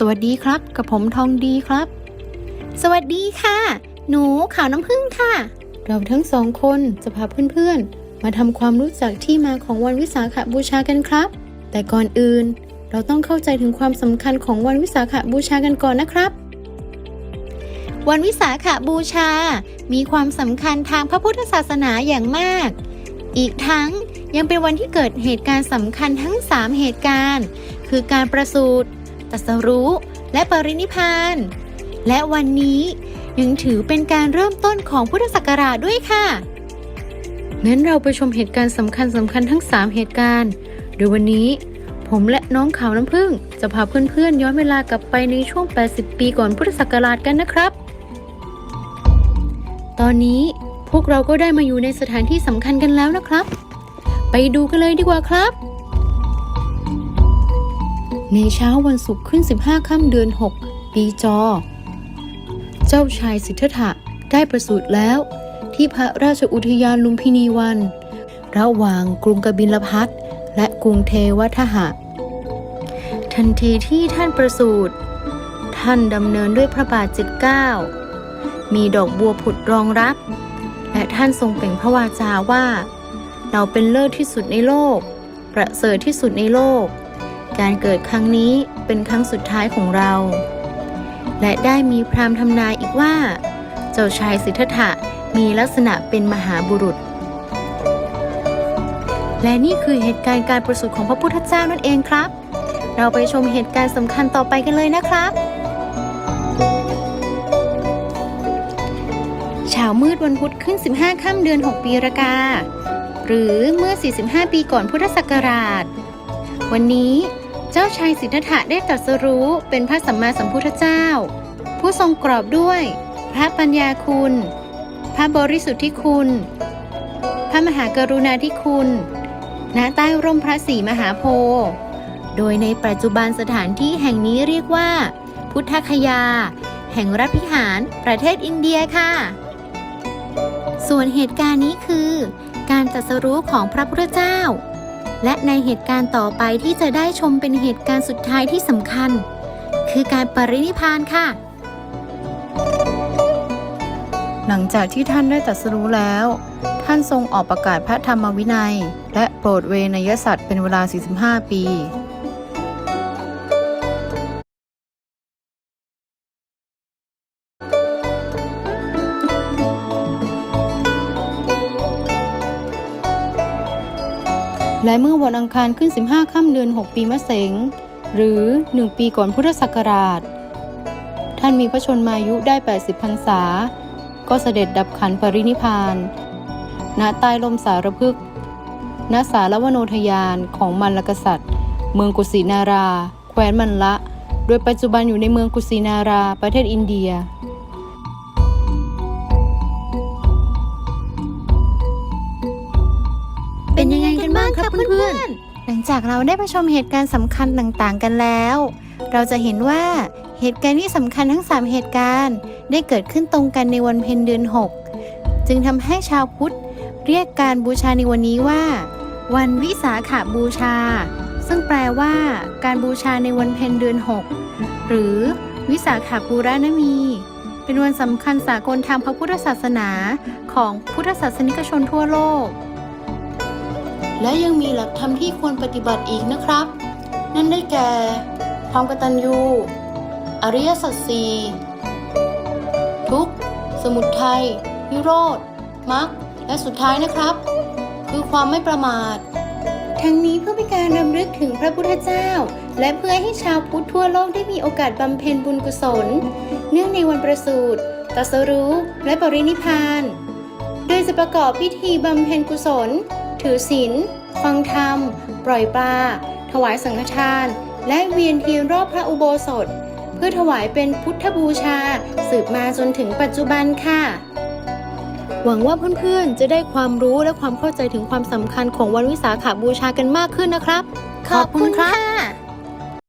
สวัสดีครับกับผมทองดีครับ สวัสดีค่ะ หนูข่าวน้ำผึ้งค่ะ เราทั้งสองคนจะพาเพื่อนๆ มาทำความรู้จักที่มาของวันวิสาขบูชากันครับ แต่ก่อนอื่น เราต้องเข้าใจถึงความสำคัญของวันวิสาขบูชากันก่อนนะครับ วันวิสาขบูชา มีความสำคัญทางพระพุทธศาสนาอย่างมาก อีกทั้งยังเป็นวันที่เกิดเหตุการณ์สำคัญทั้ง 3 เหตุการณ์ คือการประสูติ ตรัสรู้และปรินิพาน และวันนี้ยังถือเป็นการเริ่มต้นของพุทธศักราชด้วยค่ะงั้นเราไปชมเหตุการณ์สำคัญสำคัญทั้ง 3 เหตุการณ์ โดยวันนี้ผมและน้องขาวน้ำผึ้งจะพาเพื่อนๆ ย้อนเวลากลับไปในช่วง 80 ปีก่อนพุทธศักราชกันนะครับ ตอนนี้พวกเราก็ได้มาอยู่ในสถานที่สำคัญกันแล้วนะครับ ไปดูกันเลยดีกว่าครับ ในเช้าวันศุกร์ขึ้น 15 ค่ำเดือน 6 ปีจอ เจ้าชายสิทธัตถะได้ประสูติแล้ว ที่พระราชอุทยานลุมพินีวัน ระหว่างกรุงกบิลพัทและกรุงเทวทหะ ทันทีที่ท่านประสูติท่านดำเนินด้วยพระบาทเจ็ดเก้ามีดอกบัวผุดรองรับ และท่านทรงเป่งพระวาจาว่า เราเป็นเลิศที่สุดในโลก ประเสริฐที่สุดในโลก การเกิดครั้งนี้เป็นครั้งสุดท้ายของเรา และได้มีพราหมณ์ทำนายอีกว่า เจ้าชายสิทธัตถะมีลักษณะเป็นมหาบุรุษ และนี่คือเหตุการณ์การประสูติของพระพุทธเจ้านั่นเองครับ เราไปชมเหตุการณ์สำคัญต่อไปกันเลยนะครับ เช้ามืดวันพุธขึ้น 15 ค่ำเดือน 6 ปีรากา หรือเมื่อ 45 ปีก่อนพุทธศักราช วันนี้ จ้าชายสิทธัตถะได้ตรัสรู้เป็นพระสัมมาสัมพุทธเจ้า ผู้ทรงกรอบด้วย พระปัญญาคุณ พระบริสุทธิคุณ พระมหากรุณาธิคุณ ณใต้ร่มพระศรีมหาโพธิ์โดยในปัจจุบันสถานที่แห่งนี้เรียกว่า พุทธคยา แห่งรัฐพิหารประเทศอินเดียค่ะ ส่วนเหตุการณ์นี้คือ การตรัสรู้ของพระพุทธเจ้า และในเหตุการณ์ต่อไปที่จะได้ชมเป็นเหตุการณ์สุดท้ายที่สำคัญ คือการปรินิพานค่ะ หลังจากที่ท่านได้ตรัสรู้แล้ว ท่านทรงออกประกาศพระธรรมวินัย และโปรดเวนยสัตว์เป็นเวลา 45 ปี และเมื่อวันอังคารขึ้น 15 ค่ำเดือน 6 ปีมะเสง หรือ 1 ปีก่อนพุทธศักราช ท่านมีพระชนมายุได้ 80พรรษา ก็เสด็จดับขันปรินิพานณใต้ลมสารพึกณสารวโนทยานของมันลกษัตริย์ เมืองกุสินารา แคว้นมันละ โดยปัจจุบันอยู่ในเมืองกุสินารา ประเทศอินเดีย จากเราได้ไปชมเหตุการณ์สำคัญต่างๆ กันแล้ว เราจะเห็นว่าเหตุการณ์ที่สำคัญทั้ง 3 เหตุการณ์ได้เกิดขึ้นตรงกันในวันเพ็ญเดือน 6 จึงทำให้ชาวพุทธเรียกการบูชาในวันนี้ว่า วันวิสาขาบูชา ซึ่งแปลว่า การบูชาในวันเพ็ญเดือน 6 หรือวิสาขาบูรณมี เป็นวันสำคัญสากลทางพระพุทธศาสนาของพุทธศาสนิกชนทั่วโลก และยังมีหลักธรรมที่ควรปฏิบัติอีกนะครับ นั่นได้แก่ ความกตัญญู อริยสัจสี่ทุกข์สมุทัยนิโรธมรรคและสุดท้ายนะครับ คือความไม่ประมาท ทั้งนี้เพื่อเป็นการรำลึกถึงพระพุทธเจ้า และเพื่อให้ชาวพุทธทั่วโลกได้มีโอกาสบำเพ็ญบุญกุศล เนื่องในวันประสูติตรัสรู้ และปรินิพาน โดยจะประกอบพิธีบำเพ็ญกุศล ถือศีล ฟังธรรม ปล่อยปลา ถวายสังฆทาน และเวียนเทียนรอบพระอุโบสถ เพื่อถวายเป็นพุทธบูชา สืบมาจนถึงปัจจุบันค่ะ หวังว่าเพื่อนๆ จะได้ความรู้และความเข้าใจถึงความสำคัญของวันวิสาขาบูชากันมากขึ้นนะครับ ขอบคุณครับ